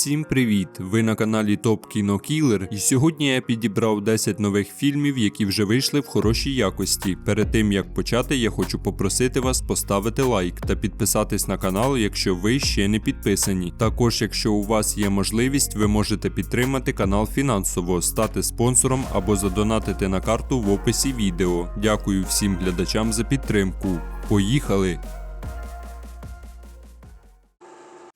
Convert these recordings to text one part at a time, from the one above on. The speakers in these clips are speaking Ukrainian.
Всім привіт! Ви на каналі Топ Кіно Кілер, і сьогодні я підібрав 10 нових фільмів, які вже вийшли в хорошій якості. Перед тим як почати, я хочу попросити вас поставити лайк та підписатись на канал, якщо ви ще не підписані. Також, якщо у вас є можливість, ви можете підтримати канал фінансово, стати спонсором або задонатити на карту в описі відео. Дякую всім глядачам за підтримку. Поїхали!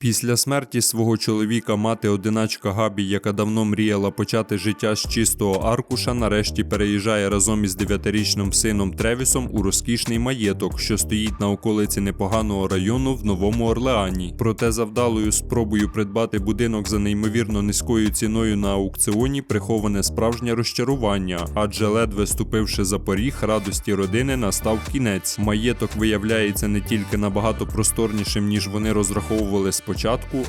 Після смерті свого чоловіка мати одиначка Габі, яка давно мріяла почати життя з чистого аркуша, нарешті переїжджає разом із дев'ятирічним сином Тревісом у розкішний маєток, що стоїть на околиці непоганого району в Новому Орлеані. Проте завдалою спробою придбати будинок за неймовірно низькою ціною на аукціоні приховане справжнє розчарування, адже ледве ступивши за поріг радості родини, настав кінець. Маєток виявляється не тільки набагато просторнішим, ніж вони розраховували спочатку,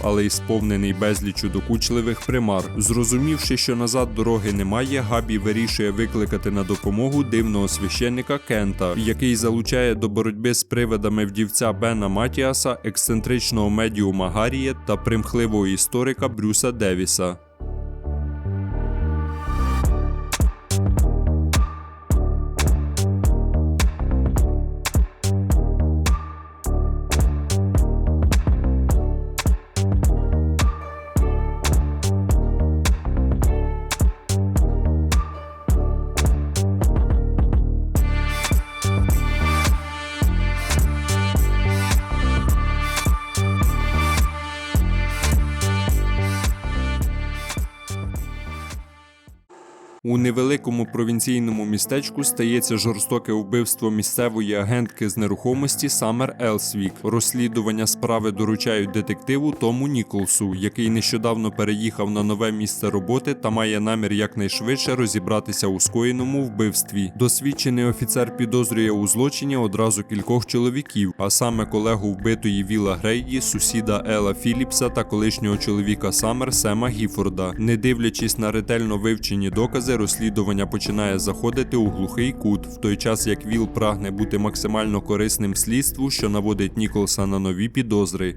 але й сповнений безлічу докучливих примар. Зрозумівши, що назад дороги немає, Габі вирішує викликати на допомогу дивного священника Кента, який залучає до боротьби з привидами вдівця Бена Матіаса, ексцентричного медіума Гарріє та примхливого історика Брюса Девіса. У невеликому провінційному містечку стається жорстоке вбивство місцевої агентки з нерухомості Самер Елсвік. Розслідування справи доручають детективу Тому Ніколсу, який нещодавно переїхав на нове місце роботи та має намір якнайшвидше розібратися у скоєному вбивстві. Досвідчений офіцер підозрює у злочині одразу кількох чоловіків, а саме колегу вбитої Віла Грейді, сусіда Ела Філіпса та колишнього чоловіка Самер Сема Гіфорда. Не дивлячись на ретельно вивчені докази, розслідування починає заходити у глухий кут, в той час як Віл прагне бути максимально корисним слідству, що наводить Ніколса на нові підозри.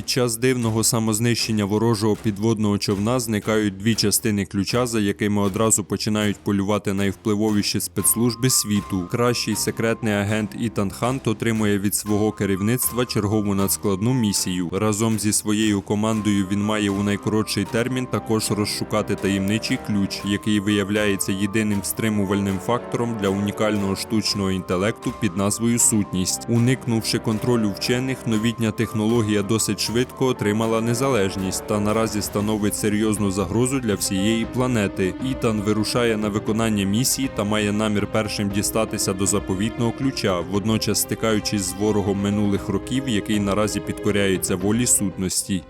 Під час дивного самознищення ворожого підводного човна зникають дві частини ключа, за якими одразу починають полювати найвпливовіші спецслужби світу. Кращий секретний агент Ітан Хант отримує від свого керівництва чергову надскладну місію. Разом зі своєю командою він має у найкоротший термін також розшукати таємничий ключ, який виявляється єдиним стримувальним фактором для унікального штучного інтелекту під назвою сутність. Уникнувши контролю вчених, новітня технологія досить швидко отримала незалежність та наразі становить серйозну загрозу для всієї планети. Ітан вирушає на виконання місії та має намір першим дістатися до заповітного ключа, водночас стикаючись з ворогом минулих років, який наразі підкоряється волі сутності.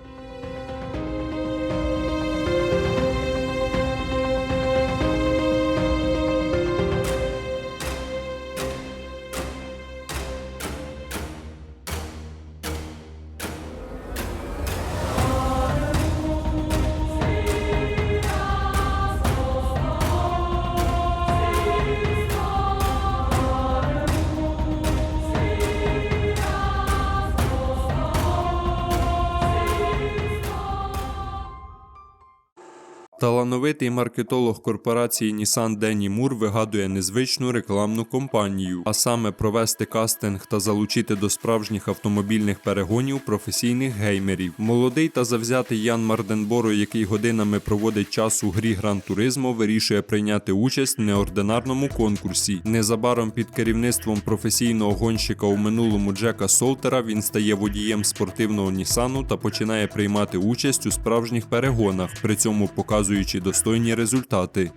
Талановитий маркетолог корпорації Nissan Денні Мур вигадує незвичну рекламну кампанію, а саме провести кастинг та залучити до справжніх автомобільних перегонів професійних геймерів. Молодий та завзятий Ян Марденборо, який годинами проводить час у грі Гран Туризмо, вирішує прийняти участь в неординарному конкурсі. Незабаром під керівництвом професійного гонщика у минулому Джека Солтера він стає водієм спортивного Нісану та починає приймати участь у справжніх перегонах, при цьому показуючи достойні результати.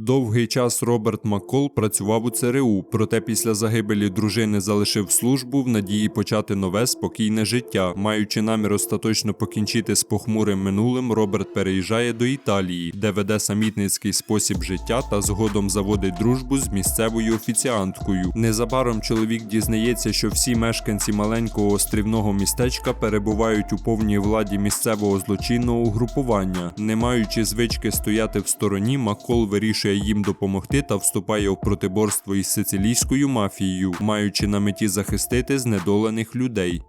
Довгий час Роберт Маккол працював у ЦРУ, проте після загибелі дружини залишив службу в надії почати нове спокійне життя. Маючи намір остаточно покінчити з похмурим минулим, Роберт переїжджає до Італії, де веде самітницький спосіб життя та згодом заводить дружбу з місцевою офіціанткою. Незабаром чоловік дізнається, що всі мешканці маленького острівного містечка перебувають у повній владі місцевого злочинного угрупування. Не маючи звички стояти в стороні, Маккол вирішує їм допомогти та вступає в протиборство із сицилійською мафією, маючи на меті захистити знедолених людей.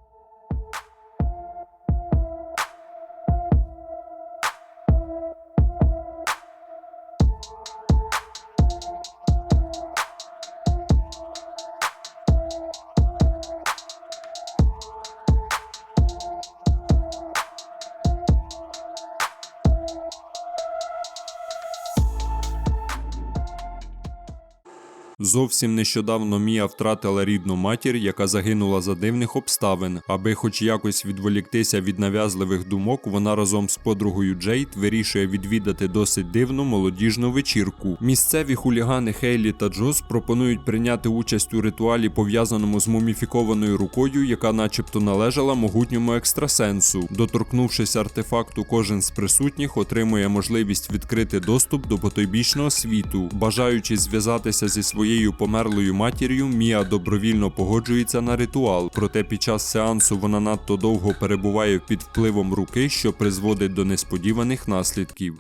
Зовсім нещодавно Мія втратила рідну матір, яка загинула за дивних обставин. Аби хоч якось відволіктися від нав'язливих думок, вона разом з подругою Джейд вирішує відвідати досить дивну молодіжну вечірку. Місцеві хулігани Хейлі та Джос пропонують прийняти участь у ритуалі, пов'язаному з муміфікованою рукою, яка начебто належала могутньому екстрасенсу. Доторкнувшись артефакту, кожен з присутніх отримує можливість відкрити доступ до потойбічного світу, бажаючи зв'язатися зі своєю померлою матір'ю, Мія добровільно погоджується на ритуал. Проте під час сеансу вона надто довго перебуває під впливом руки, що призводить до несподіваних наслідків.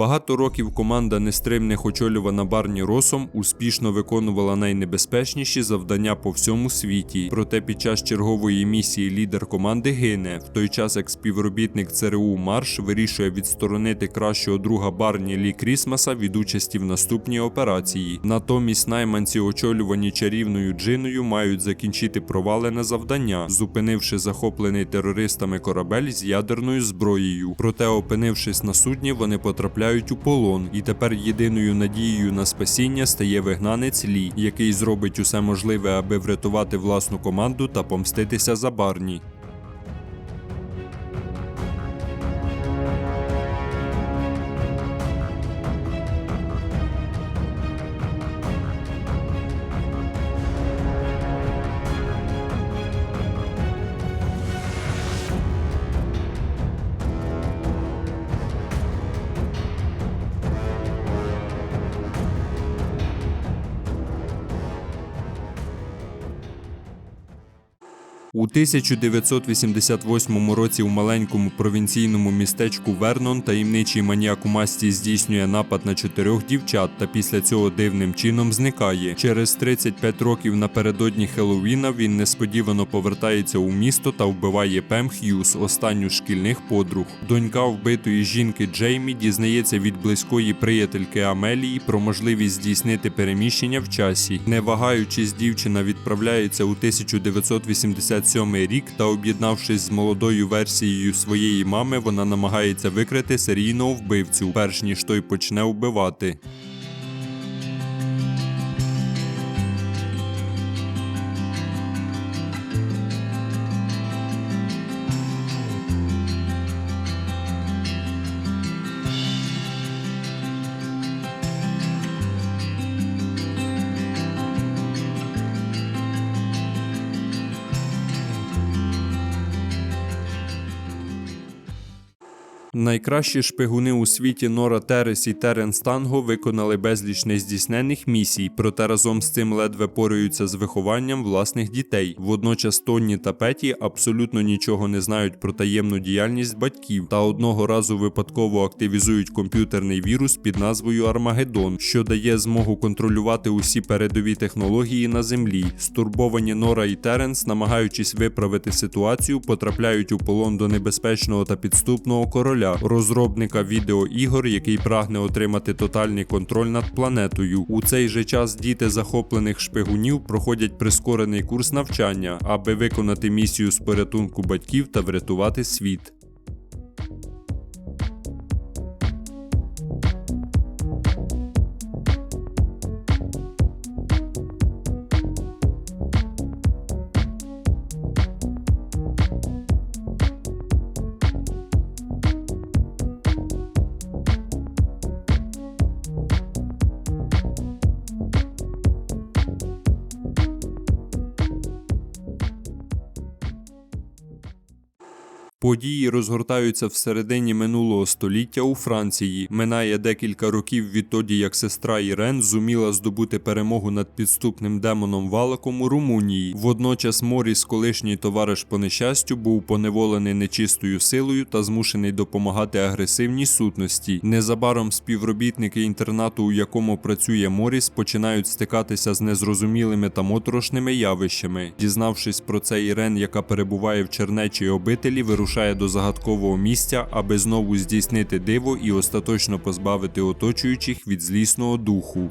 Багато років команда нестримних, очолювана Барні Росом, успішно виконувала найнебезпечніші завдання по всьому світі. Проте під час чергової місії лідер команди гине. В той час як співробітник ЦРУ Марш вирішує відсторонити кращого друга Барні Лі Крісмаса від участі в наступній операції. Натомість найманці, очолювані чарівною джиною, мають закінчити провалене завдання, зупинивши захоплений терористами корабель з ядерною зброєю. Проте, опинившись на судні, вони потрапляють у полон, і тепер єдиною надією на спасіння стає вигнанець Лі, який зробить усе можливе, аби врятувати власну команду та помститися за Барні. У 1988 році у маленькому провінційному містечку Вернон таємничий маніяк у масті здійснює напад на чотирьох дівчат та після цього дивним чином зникає. Через 35 років напередодні Хеллоуіна він несподівано повертається у місто та вбиває Пем Х'юз, останню шкільних подруг. Донька вбитої жінки Джеймі дізнається від близької приятельки Амелії про можливість здійснити переміщення в часі. Не вагаючись, дівчина відправляється у 1987 рік та, об'єднавшись з молодою версією своєї мами, вона намагається викрити серійного вбивцю, перш ніж той почне вбивати. Найкращі шпигуни у світі Нора Терес і Теренс Танго виконали безліч нездійснених місій, проте разом з цим ледве пораються з вихованням власних дітей. Водночас Тонні та Петі абсолютно нічого не знають про таємну діяльність батьків та одного разу випадково активізують комп'ютерний вірус під назвою Армагеддон, що дає змогу контролювати усі передові технології на землі. Стурбовані Нора і Теренс, намагаючись виправити ситуацію, потрапляють у полон до небезпечного та підступного короля. Короля, розробника відеоігор, який прагне отримати тотальний контроль над планетою. У цей же час діти захоплених шпигунів проходять прискорений курс навчання, аби виконати місію з порятунку батьків та врятувати світ. Події розгортаються всередині минулого століття у Франції. Минає декілька років відтоді, як сестра Ірен зуміла здобути перемогу над підступним демоном Валаком у Румунії. Водночас Моріс, колишній товариш по нещастю, був поневолений нечистою силою та змушений допомагати агресивній сутності. Незабаром співробітники інтернату, у якому працює Моріс, починають стикатися з незрозумілими та моторошними явищами. Дізнавшись про це, Ірен, яка перебуває в чернечій обителі, вирушає до загадкового місця, аби знову здійснити диво і остаточно позбавити оточуючих від злісного духу.